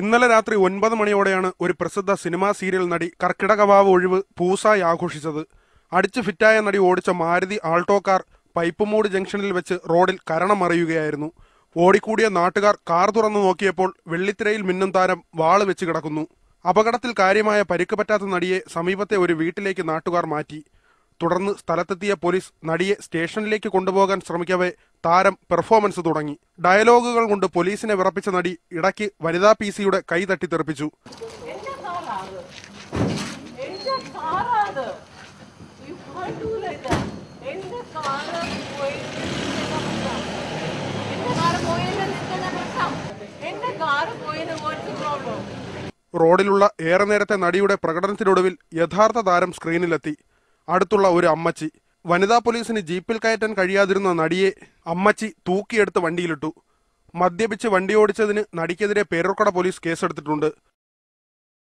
ഇന്നലെ രാത്രി ഒൻപത് മണിയോടെയാണ് ഒരു പ്രസിദ്ധ സിനിമാ സീരിയൽ നടി കർക്കിടകവാവ് ഒഴിവ് പൂസായി ആഘോഷിച്ചത്. അടിച്ചു ഫിറ്റായ നടി ഓടിച്ച മാരുതി ആൾട്ടോ കാർ പൈപ്പുമൂട് ജംഗ്ഷനിൽ വെച്ച് റോഡിൽ കരണം അറിയുകയായിരുന്നു ഓടിക്കൂടിയ നാട്ടുകാർ കാർ തുറന്നു നോക്കിയപ്പോൾ വെള്ളിത്തിരയിൽ മിന്നും താരം വാൾ വെച്ച് കിടക്കുന്നു. അപകടത്തിൽ കാര്യമായ പരിക്ക് പറ്റാത്ത നടിയെ സമീപത്തെ ഒരു വീട്ടിലേക്ക് നാട്ടുകാർ മാറ്റി. തുടർന്ന് സ്ഥലത്തെത്തിയ പോലീസ് നടിയെ സ്റ്റേഷനിലേക്ക് കൊണ്ടുപോകാൻ ശ്രമിക്കവേ താരം പെർഫോമൻസ് തുടങ്ങി. ഡയലോഗുകൾ കൊണ്ട് പോലീസിനെ വിറപ്പിച്ച നടി ഇടയ്ക്ക് വനിതാ പി സിയുടെ കൈ തട്ടിത്തെറിപ്പിച്ചു. റോഡിലുള്ള ഏറെ നേരത്തെ നടിയുടെ പ്രകടനത്തിനൊടുവിൽ യഥാർത്ഥ താരം സ്ക്രീനിലെത്തി അടുത്തുള്ള ഒരു അമ്മച്ചി. വനിതാ പോലീസിന് ജീപ്പിൽ കയറ്റാൻ കഴിയാതിരുന്ന നടിയെ അമ്മച്ചി തൂക്കിയെടുത്ത് വണ്ടിയിലിട്ടു. മദ്യപിച്ച് വണ്ടി ഓടിച്ചതിന് നടിക്കെതിരെ പേരൂർക്കട പോലീസ് കേസെടുത്തിട്ടുണ്ട്.